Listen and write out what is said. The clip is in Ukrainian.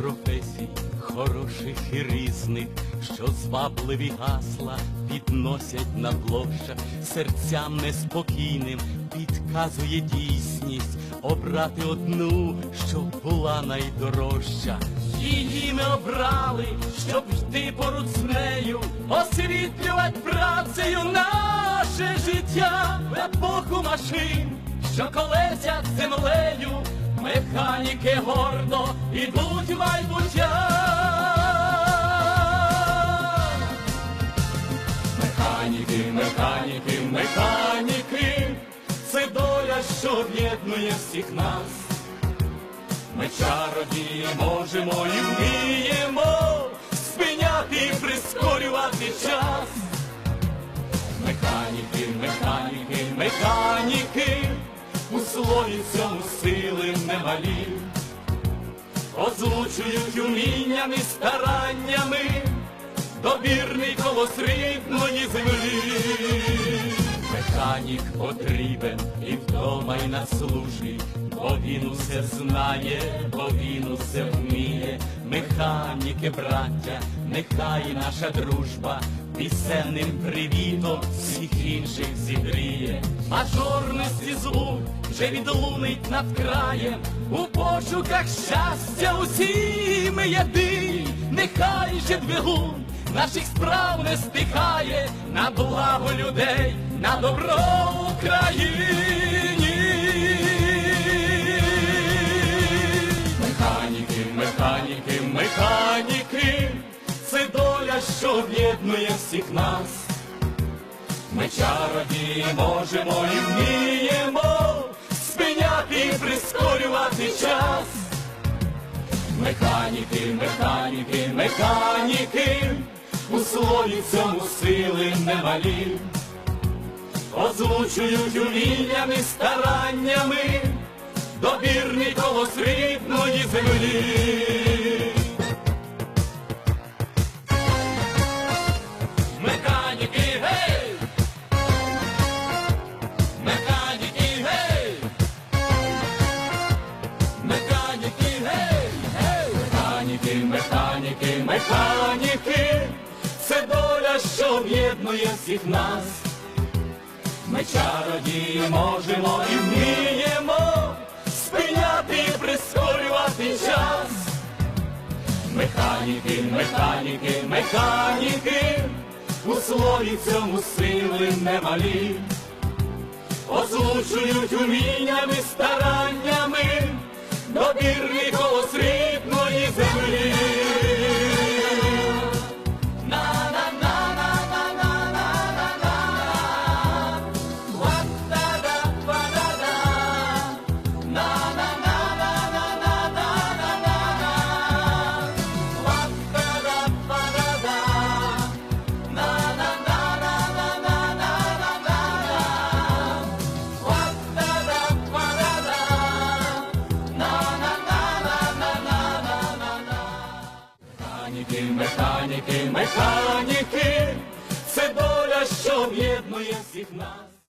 професій, хороших і різних, що звабливі гасла підносять на площах, серцям неспокійним підказує дійсність, обрати одну, щоб була найдорожча. Її ми обрали, щоб йти поруч з нею, освітлювати працею наше життя в епоху машин, що колесять землею, механіки гордо ідуть в майбуття. Механіки, механіки, механіки, це доля, що об'єднує всіх нас. Ми чародії можемо і вміємо озвучують уміннями стараннями добірний колос рідної землі. Механік потрібен і вдома, і на службі, бо він усе знає, бо він усе вміє. Механіки, браття, нехай наша дружба пісенним привітом всіх інших зігріє. Мажорності звук вже відлунить над краєм, у пошуках щастя усі ми єдині, нехай же двигун наших справ не стихає на благо людей, на добро Україні. Механіки, механіки, механіки, це доля, що об'єднує всіх нас. Ми чародії можемо і вміємо спиняти і прискорювати час. Механіки, механіки, механіки, у слові цьому сили немалі, озвучують уміннями, стараннями, добірні колос рідної землі. Механіки, механіки, механіки об'єднує всіх нас. Ми чародії можемо і вміємо спиняти і прискорювати час. Механіки, механіки, механіки, у слові цьому сили немалі, озвучують уміннями стараннями добірний голос механіки, це доля, що об'єднує всіх нас.